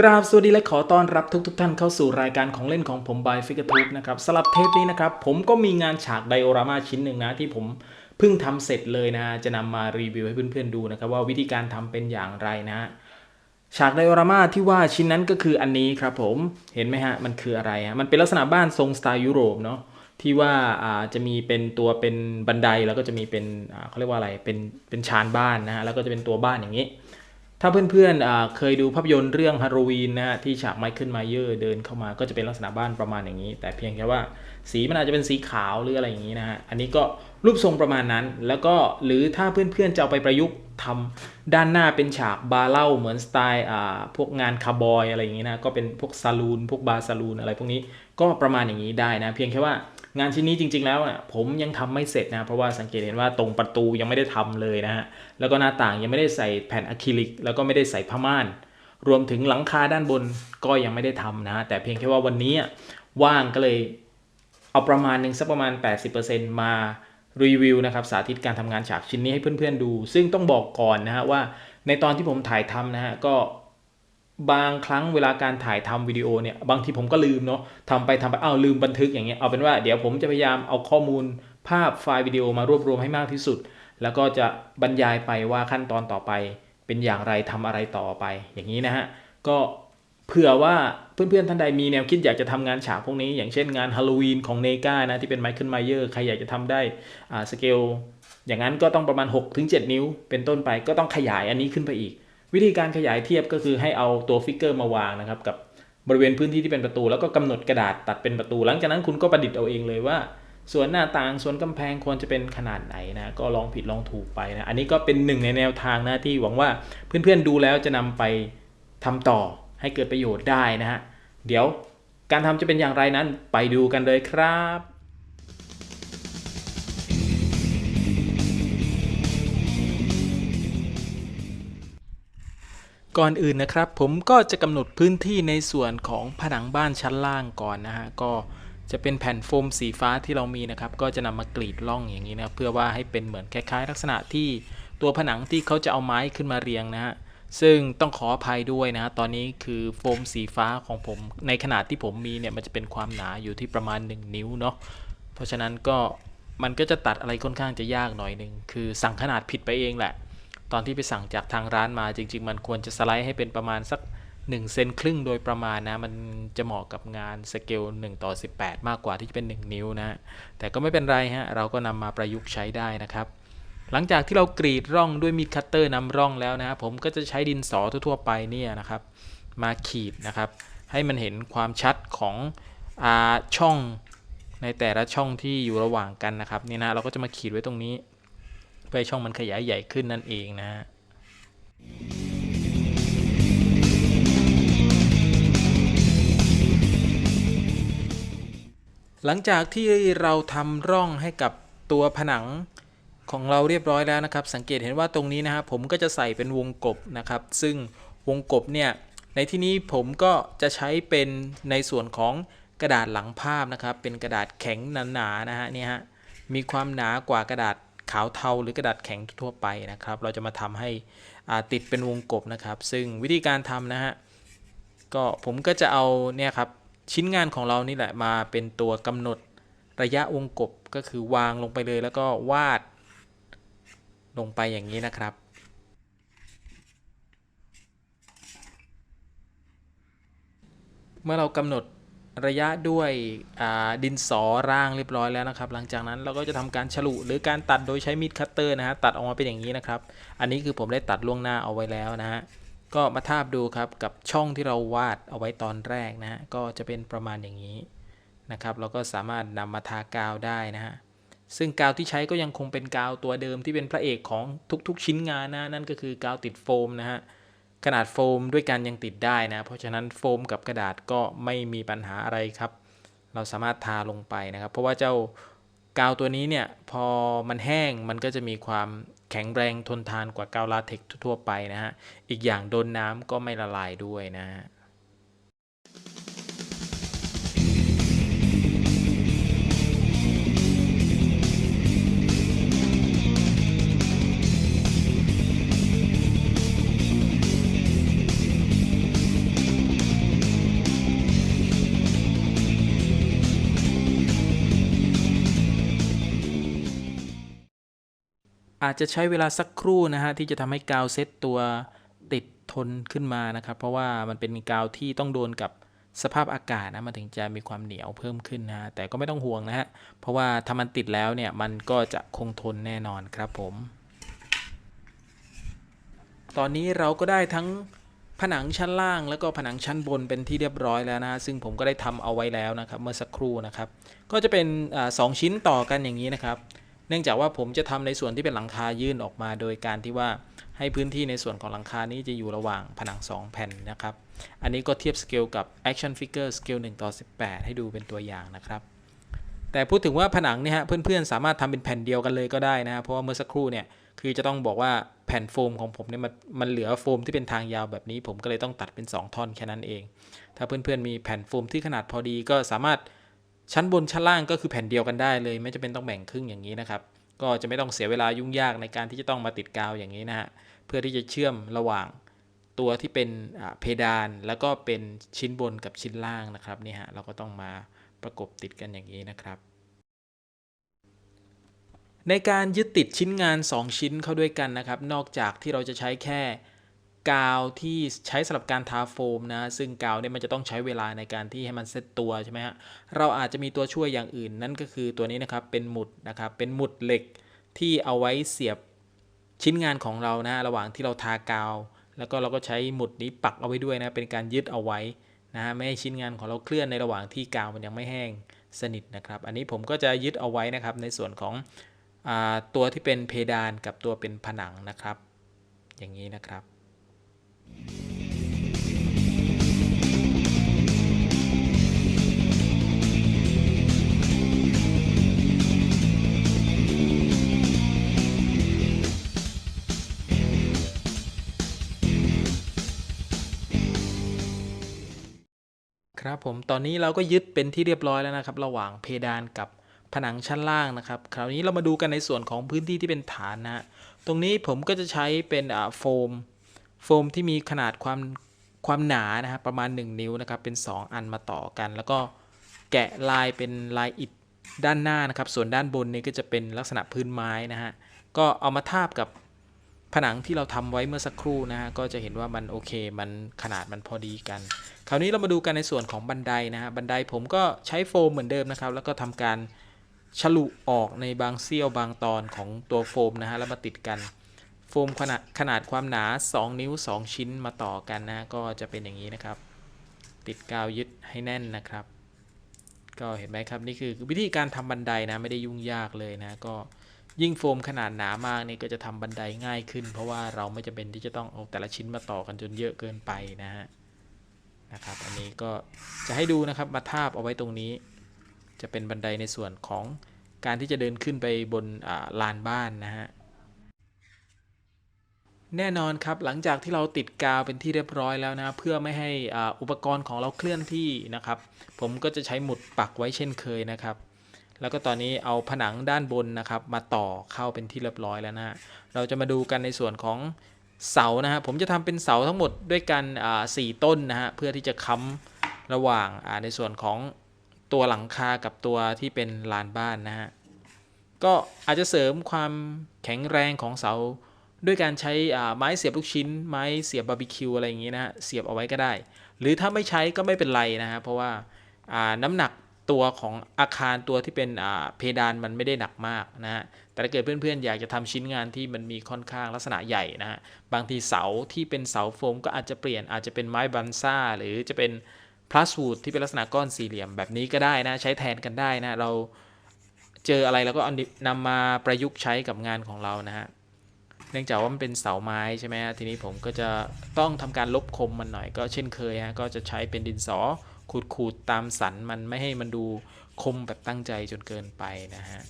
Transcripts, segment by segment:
กราบสวัสดีและขอต้อนรับทุกทท่านเข้าสู่รายการของเล่นของผมบายฟิก r ทูบนะครับสำหรับเทปนี้นะครับ ผมก็มีงานฉากไดโอรามาชิ้นหนึ่งนะ ที่ผมเพิ่งทำเสร็จเลยนะ จะนำมารีวิวให้เพื่อนๆดูนะครับ ว่าวิธีการทำเป็นอย่างไรนะ ฉากไดโอรามาที่ว่าชิ้นนั้นก็คืออันนี้ครับผมเห็นไหมฮะมันคืออะไรฮะมันเป็นลักษณะบ้านทรงสไตล์ยุโรปเนาะที่ว่าจะมีเป็นตัวเป็นบันไดแล้วก็จะมีเป็นเขาเรียกว่าอะไรเป็นเป็นชานบ้านนะฮะแล้วก็จะเป็นตัวบ้านอย่างนี้ ถ้าเพื่อนๆเคยดูภาพยนตร์เรื่องฮาโลวีนนะฮะที่ฉากไมเคิลไมเยอร์เดินเข้ามาก็จะเป็นลักษณะบ้านประมาณอย่างนี้ แต่เพียงแค่ว่าสีมันอาจจะเป็นสีขาวหรืออะไรอย่างนี้นะฮะอันนี้ก็รูปทรงประมาณนั้น แล้วก็หรือถ้าเพื่อนๆจะเอาไปประยุกต์ทำด้านหน้าเป็นฉากบาร์เล้าเหมือนสไตล์พวกงานคาร์บอยอะไรอย่างนี้นะก็เป็นพวกซาลูนพวกบาร์ซาลูนอะไรพวกนี้ก็ประมาณอย่างนี้ได้นะเพียงแค่ว่า งานชิ้นนี้จริง ๆ แล้วอะผมยังทำไม่เสร็จนะเพราะว่าสังเกตเห็นว่าตรงประตูยังไม่ได้ทำเลยนะฮะแล้วก็หน้าต่างยังไม่ได้ใส่แผ่นอะคริลิก แล้วก็ไม่ได้ใส่ผ้าม่าน รวมถึงหลังคาด้านบนก็ยังไม่ได้ทำนะแต่เพียงแค่ว่าวันนี้ว่างก็เลยเอาประมาณหนึ่งสักประมาณ 80%มารีวิวนะครับสาธิตการทำงานฉากชิ้นนี้ให้เพื่อนๆดู ซึ่งต้องบอกก่อนนะฮะว่าในตอนที่ผมถ่ายทำนะฮะก็ บางครั้งเวลาการถ่ายทำวิดีโอเนี่ยบางทีผมก็ลืมเนาะทำไปทำไปอ้าวลืมบันทึกอย่างเงี้ยเอาเป็นว่าเดี๋ยวผมจะพยายามเอาข้อมูลภาพไฟล์วิดีโอมารวบรวมให้มากที่สุด แล้วก็จะบรรยายไปว่าขั้นตอนต่อไป เป็นอย่างไรทำอะไรต่อไป อย่างนี้นะฮะก็เผื่อว่าเพื่อนๆท่านใดมีแนวคิดอยากจะทำงานฉากพวกนี้ อย่างเช่นงานฮาโลวีนของเนกานะที่เป็นไมเคิลไมเยอร์ใครอยากจะทำได้สเกลอย่างนั้นก็ต้องประมาณ 6-7 นิ้ว เป็นต้นไปก็ต้องขยายอันนี้ขึ้นไปอีก วิธีการขยายเทียบก็คือให้เอาตัวฟิกเกอร์มาวางนะครับกับบริเวณพื้นที่ที่เป็นประตู แล้วก็กำหนดกระดาษตัดเป็นประตู หลังจากนั้นคุณก็ประดิษฐ์เอาเองเลยว่า ส่วนหน้าต่างส่วนกำแพงควรจะเป็นขนาดไหนนะก็ลองผิดลองถูกไปนะอันนี้ก็เป็นหนึ่งในแนวทางนะที่หวังว่าเพื่อนๆดูแล้วจะนำไปทำต่อให้เกิดประโยชน์ได้นะฮะเดี๋ยวการทำจะเป็นอย่างไรนั้นไปดูกันเลยครับ ก่อนอื่นนะครับ ผมก็จะกำหนดพื้นที่ในส่วนของผนังบ้านชั้นล่างก่อนนะฮะก็จะเป็นแผ่นโฟมสีฟ้าที่เรามีนะครับ ก็จะนำมากรีดร่องอย่างนี้นะครับเพื่อว่าให้เป็นเหมือนคล้ายๆ ลักษณะที่ตัวผนังที่เขาจะเอาไม้ขึ้นมาเรียงนะฮะซึ่งต้องขออภัยด้วยนะฮะตอนนี้คือโฟมสีฟ้าของผม ในขนาดที่ผมมีเนี่ยมันจะเป็นความหนาอยู่ที่ประมาณ 1 นิ้วเนาะเพราะฉะนั้นก็มันก็จะตัดอะไรค่อนข้างจะยากหน่อยหนึ่งคือสั่งขนาดผิดไปเองแหละ ตอนที่ไปสั่งจากทางร้านมาจริง ๆ มันควรจะสไลด์ให้เป็นประมาณสัก1เซนครึ่งโดยประมาณนะ มันจะเหมาะกับงานสเกล1ต่อ 18 มากกว่าที่จะเป็น 1 นิ้วนะ แต่ก็ไม่เป็นไรฮะ เราก็นำมาประยุกต์ใช้ได้นะครับ หลังจากที่เรากรีดร่องด้วยมีดคัตเตอร์นำร่องแล้วนะผมก็จะใช้ดินสอทั่วๆไปเนี่ยนะครับ มาขีดนะครับ ให้มันเห็นความชัดของอช่องในแต่ละช่องที่อยู่ระหว่างกันนะครับนี่นะเราก็จะมาขีดไว้ตรงนี้ เพื่อช่องมันขยายใหญ่ขึ้นนั่นเองนะฮะหลังจากที่เราทำร่องให้กับตัวผนังของเราเรียบร้อยแล้วนะครับ สังเกตเห็นว่าตรงนี้นะครับผมก็จะใส่เป็นวงกบนะครับ ซึ่งวงกบเนี่ยในที่นี้ผมก็จะใช้เป็นในส่วนของกระดาษหลังภาพนะครับ เป็นกระดาษแข็งหนาๆนะฮะนี่ฮะมีความหนากว่ากระดาษ ขาวเทาหรือกระดาษแข็งทั่วไปนะครับ เราจะมาทำให้ติดเป็นวงกบนะครับ ซึ่งวิธีการทำนะฮะก็ผมก็จะเอาเนี่ยครับชิ้นงานของเรานี่แหละมาเป็นตัวกำหนดระยะวงกบก็คือวางลงไปเลยแล้วก็วาดลงไปอย่างนี้นะครับเมื่อเรากำหนด ระยะด้วยดินสอร่างเรียบร้อยแล้วนะครับ หลังจากนั้นเราก็จะทำการฉลุหรือการตัดโดยใช้มีดคัตเตอร์นะฮะตัดออกมาเป็นอย่างนี้นะครับ อันนี้คือผมได้ตัดล่วงหน้าเอาไว้แล้วนะฮะก็มาทาบดูครับกับช่องที่เราวาดเอาไว้ตอนแรกนะฮะก็จะเป็นประมาณอย่างนี้นะครับเราก็สามารถนำมาทากาวได้นะฮะซึ่งกาวที่ใช้ก็ยังคงเป็นกาวตัวเดิมที่เป็นพระเอกของทุกๆชิ้นงานนะนั่นก็คือกาวติดโฟมนะฮะ ขนาดโฟมด้วยกันยังติดได้นะ เพราะฉะนั้นโฟมกับกระดาษก็ไม่มีปัญหาอะไรครับ เราสามารถทาลงไปนะครับ เพราะว่าเจ้ากาวตัวนี้เนี่ยพอมันแห้งมันก็จะมีความแข็งแรงทนทานกว่ากาวลาเทคทั่วไปนะฮะ อีกอย่างโดนน้ำก็ไม่ละลายด้วยนะฮะ อาจจะใช้เวลาสักครู่นะฮะที่จะทำให้กาวเซตตัวติดทนขึ้นมานะครับ เพราะว่ามันเป็นกาวที่ต้องโดนกับสภาพอากาศนะมันถึงจะมีความเหนียวเพิ่มขึ้นนะฮะแต่ก็ไม่ต้องห่วงนะฮะเพราะว่าถ้ามันติดแล้วเนี่ยมันก็จะคงทนแน่นอนครับผม ตอนนี้เราก็ได้ทั้งผนังชั้นล่างแล้วก็ผนังชั้นบนเป็นที่เรียบร้อยแล้วนะซึ่งผมก็ได้ทำเอาไว้แล้วนะครับ เมื่อสักครู่นะครับ ก็จะเป็นอสองชิ้นต่อกันอย่างนี้นะครับ เนื่องจากว่าผมจะทำในส่วนที่เป็นหลังคายื่นออกมา โดยการที่ว่าให้พื้นที่ในส่วนของหลังคานี้จะอยู่ระหว่างผนัง 2 แผ่นนะครับ อันนี้ก็เทียบสเกลกับ Action Figure สเกล1ต่อ18 ให้ดูเป็นตัวอย่างนะครับแต่พูดถึงว่าผนังเนี่ยฮะเพื่อนๆ สามารถทำเป็นแผ่นเดียวกันเลยก็ได้นะฮะเพราะว่าเมื่อสักครู่เนี่ยคือจะต้องบอกว่าแผ่นโฟมของผมเนี่ยมันมันเหลือโฟมที่เป็นทางยาวแบบนี้ ผมก็เลยต้องตัดเป็น 2 ท่อนแค่นั้นเอง ถ้าเพื่อนๆมีแผ่นโฟมที่ขนาดพอดีก็สามารถ ชั้นบนชั้นล่างก็คือแผ่นเดียวกันได้เลย ไม่จำเป็นต้องแบ่งครึ่งอย่างนี้นะครับ ก็จะไม่ต้องเสียเวลายุ่งยากในการที่จะต้องมาติดกาวอย่างนี้นะฮะเพื่อที่จะเชื่อมระหว่างตัวที่เป็นอ่าเพดานแล้วก็เป็นชิ้นบนกับชิ้นล่างนะครับนี่ฮะเราก็ต้องมาประกบติดกันอย่างนี้นะครับ ในการยึดติดชิ้นงาน 2 ชิ้นเข้าด้วยกันนะครับ นอกจากที่เราจะใช้แค่ กาวที่ใช้สำหรับการทาโฟมนะ ซึ่งกาวเนี่ยมันจะต้องใช้เวลาในการที่ให้มันเซตตัวใช่ไหมฮะ เราอาจจะมีตัวช่วยอย่างอื่นนั่นก็คือตัวนี้นะครับ เป็นหมุดนะครับ เป็นหมุดเหล็กที่เอาไว้เสียบชิ้นงานของเรานะ ระหว่างที่เราทากาว แล้วก็เราก็ใช้หมุดนี้ปักเอาไว้ด้วยนะ เป็นการยึดเอาไว้นะฮะ ไม่ให้ชิ้นงานของเราเคลื่อนในระหว่างที่กาวมันยังไม่แห้งสนิทนะครับ อันนี้ผมก็จะยึดเอาไว้นะครับ ในส่วนของอตัวที่เป็นเพดานกับตัวเป็นผนังนะครับ อย่างนี้นะครับ ครับผมตอนนี้เราก็ยึดเป็นที่เรียบร้อยแล้วนะครับ ระหว่างเพดานกับผนังชั้นล่างนะครับ คราวนี้เรามาดูกันในส่วนของพื้นที่ที่เป็นฐานนะ ตรงนี้ผมก็จะใช้เป็นโฟม โฟมที่มีขนาดความความหนานะครับประมาณ 1 นิ้วนะครับเป็น 2 อันมาต่อกัน แล้วก็แกะลายเป็นลายอิฐด้านหน้านะครับ ส่วนด้านบนนี้ก็จะเป็นลักษณะพื้นไม้นะฮะก็เอามาทาบกับผนังที่เราทำไว้เมื่อสักครู่นะฮะก็จะเห็นว่ามันโอเคมันขนาดมันพอดีกัน คราวนี้เรามาดูกันในส่วนของบันไดนะฮะบันไดผมก็ใช้โฟมเหมือนเดิมนะครับ แล้วก็ทำการฉลุออกในบางเสี้ยวบางตอนของตัวโฟมนะฮะแล้วมาติดกัน โฟมขนาดขนาดความหนา 2 นิ้ว 2 ชิ้นมาต่อกันนะ ก็จะเป็นอย่างนี้นะครับ ติดกาวยึดให้แน่นนะครับ ก็เห็นไหมครับนี่คือวิธีการทำบันไดนะไม่ได้ยุ่งยากเลยนะ ก็ยิ่งโฟมขนาดหนามากนี่ก็จะทำบันไดง่ายขึ้น เพราะว่าเราไม่จำเป็นที่จะต้องเอาแต่ละชิ้นมาต่อกันจนเยอะเกินไปนะฮะนะครับ อันนี้ก็จะให้ดูนะครับมาทาบเอาไว้ตรงนี้ จะเป็นบันไดในส่วนของการที่จะเดินขึ้นไปบนลานบ้านนะฮะ แน่นอนครับหลังจากที่เราติดกาวเป็นที่เรียบร้อยแล้วนะเพื่อไม่ให้อุปกรณ์ของเราเคลื่อนที่นะครับ ผมก็จะใช้หมุดปักไว้เช่นเคยนะครับ แล้วก็ตอนนี้เอาผนังด้านบนนะครับ มาต่อเข้าเป็นที่เรียบร้อยแล้วนะเราจะมาดูกันในส่วนของเสานะฮะผมจะทำเป็นเสาทั้งหมดด้วยกันสี่ต้นนะฮะเพื่อที่จะค้ำระหว่างาในส่วนของตัวหลังคากับตัวที่เป็นลานบ้านนะฮะก็อาจจะเสริมความแข็งแรงของเสา ด้วยการใช้ไม้เสียบลูกชิ้น ไม้เสียบบาร์บีคิวอะไรอย่างงี้นะฮะเสียบเอาไว้ก็ได้ หรือถ้าไม่ใช้ก็ไม่เป็นไรนะฮะเพราะว่าน้ำหนักตัวของอาคารตัวที่เป็นเพดานมันไม่ได้หนักมากนะฮะแต่ถ้าเกิดเพื่อนๆ อยากจะทำชิ้นงานที่มันมีค่อนข้างลักษณะใหญ่นะฮะบางทีเสาที่เป็นเสาโฟมก็อาจจะเปลี่ยนอาจจะเป็นไม้บันซ่า หรือจะเป็นพลาสวูดที่เป็นลักษณะก้อนสี่เหลี่ยมแบบนี้ก็ได้นะใช้แทนกันได้นะเราเจออะไรเราก็เอานำมาประยุกต์ใช้กับงานของเรานะฮะ เนื่องจากว่ามันเป็นเสาไม้ใช่ไหมฮะทีนี้ผมก็จะต้องทำการลบคมมันหน่อยก็เช่นเคยฮะก็จะใช้เป็นดินสอขูดๆตามสันมันไม่ให้มันดูคมแบบตั้งใจจนเกินไปนะฮะ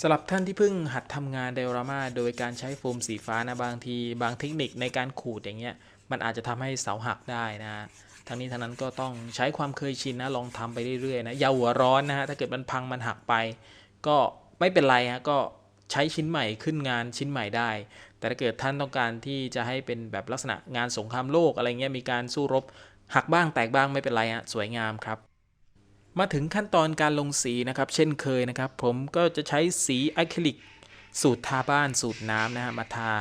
สำหรับท่านที่เพิ่งหัดทำงานไดโอรามาโดยการใช้โฟมสีฟ้านะบางทีบางเทคนิคในการขูดอย่างเงี้ยมันอาจจะทำให้เสาหักได้นะฮะทั้งนี้ทั้งนั้นก็ต้องใช้ความเคยชินนะลองทำไปเรื่อยๆนะอย่าหัวร้อนนะฮะถ้าเกิดมันพังมันหักไป ก็ ไม่เป็นไรฮะก็ใช้ชิ้นใหม่ขึ้นงานชิ้นใหม่ได้ แต่ถ้าเกิดท่านต้องการที่จะให้เป็นแบบลักษณะงานสงครามโลกอะไรเงี้ยมีการสู้รบ หักบ้างแตกบ้างไม่เป็นไรฮะสวยงามครับ มาถึงขั้นตอนการลงสีนะครับ เช่นเคยนะครับ ผมก็จะใช้สีอะคริลิกสูตรทาบ้านสูตรน้ำนะฮะมาทา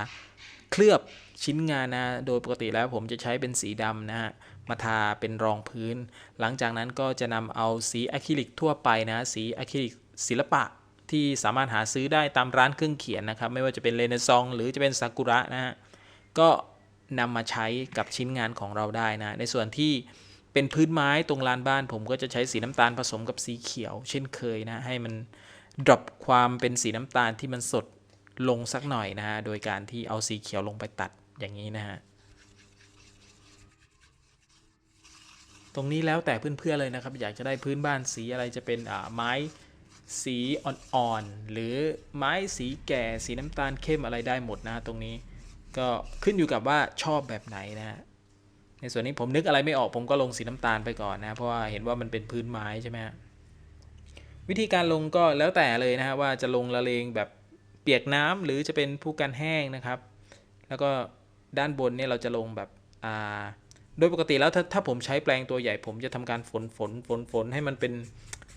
เคลือบชิ้นงานนะโดยปกติแล้วผมจะใช้เป็นสีดำนะฮะมาทาเป็นรองพื้น หลังจากนั้นก็จะนำเอาสีอะคริลิกทั่วไปนะ สีอะคริลิกศิลปะ ที่สามารถหาซื้อได้ตามร้านเครื่องเขียนนะครับ ไม่ว่าจะเป็นเรเนซองหรือจะเป็นซากุระนะฮะก็นำมาใช้กับชิ้นงานของเราได้นะในส่วนที่เป็นพื้นไม้ตรงลานบ้าน ผมก็จะใช้สีน้ำตาลผสมกับสีเขียว เช่นเคยนะให้มันดรอปความเป็นสีน้ำตาลที่มันสดลงสักหน่อยนะฮะโดยการที่เอาสีเขียวลงไปตัดอย่างนี้นะฮะตรงนี้แล้วแต่เพื่อนๆเลยนะครับ อยากจะได้พื้นบ้านสีอะไรจะเป็นอ่าไม้ สีอ่อนๆ หรือไม้สีแก่สีน้ำตาลเข้มอะไรได้หมดนะตรงนี้ ก็ขึ้นอยู่กับว่าชอบแบบไหนนะฮะในส่วนนี้ผมนึกอะไรไม่ออกผมก็ลงสีน้ำตาลไปก่อนนะ เพราะว่าเห็นว่ามันเป็นพื้นไม้ใช่ไหมวิธีการลงก็แล้วแต่เลยนะฮะว่าจะลงละเลงแบบเปียกน้ำหรือจะเป็นผู้กันแห้งนะครับ แล้วก็ด้านบนเนี่ยเราจะลงแบบอ่าโดยปกติแล้วถ้าถ้าผมใช้แปลงตัวใหญ่ ผมจะทำการฝนฝนฝนฝนให้มันเป็น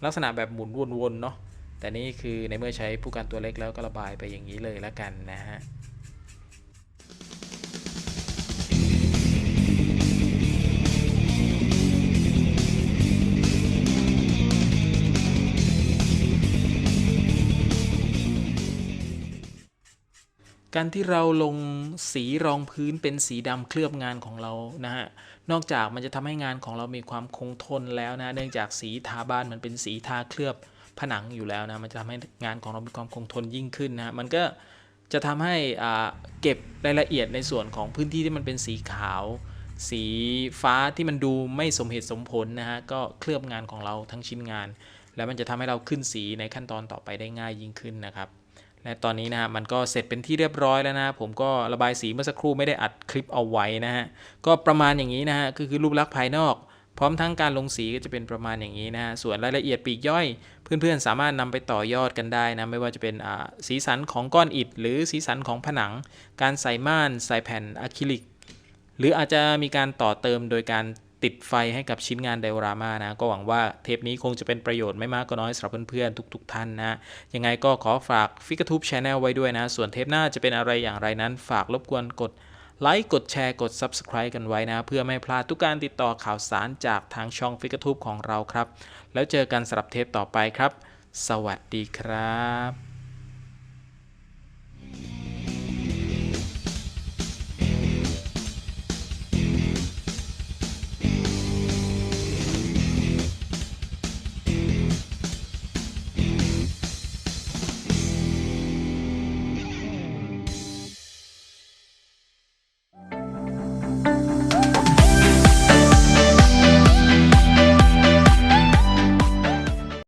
ลักษณะแบบหมุนวนๆเนาะแต่นี่คือในเมื่อใช้ผู้กันตัวเล็กแล้วก็ระบายไปอย่างนี้เลยแล้วกันนะฮะ การที่เราลงสีรองพื้นเป็นสีดำเคลือบงานของเรานะฮะนอกจากมันจะทำให้งานของเรามีความคงทนแล้วนะเนื่องจากสีทาบ้านมันเป็นสีทาเคลือบผนังอยู่แล้วนะมันจะทำให้งานของเรามีความคงทนยิ่งขึ้นนะมันก็จะทำให้อ่าเก็บรายละเอียดในส่วนของพื้นที่ที่มันเป็นสีขาว สีฟ้าที่มันดูไม่สมเหตุสมผลนะฮะก็เคลือบงานของเราทั้งชิ้นงาน แล้วมันจะทำให้เราขึ้นสีในขั้นตอนต่อไปได้ง่ายยิ่งขึ้นนะครับ และตอนนี้นะฮะมันก็เสร็จเป็นที่เรียบร้อยแล้วนะผมก็ระบายสีเมื่อสักครู่ไม่ได้อัดคลิปเอาไว้นะฮะก็ประมาณอย่างนี้นะฮะคือคือรูปลักษณ์ภายนอก พร้อมทั้งการลงสีก็จะเป็นประมาณอย่างนี้นะฮะส่วนรายละเอียดปีกย่อย เพื่อนๆ สามารถนำไปต่อยอดกันได้นะไม่ว่าจะเป็นสีสันของก้อนอิฐ หรือสีสันของผนัง การใส่ม่านใส่แผ่นอะคริลิก หรืออาจจะมีการต่อเติมโดยการ ติดไฟให้กับชิ้นงานไดโอรามานะ ก็หวังว่าเทปนี้คงจะเป็นประโยชน์ไม่มากก็น้อยสำหรับเพื่อนๆ ทุกๆท่านนะ ยังไงก็ขอฝากฟิกทูบช Channel ไว้ด้วยนะ ส่วนเทปหน้าจะเป็นอะไรอย่างไรนั้น ฝากรบกวนกดไลค์กดแชร์กด Subscribe กันไว้นะ เพื่อไม่พลาดทุกการติดต่อข่าวสารจากทางช่องฟิกทูบของเราครับ แล้วเจอกันสำหรับเทปต่อไปครับ สวัสดีครับ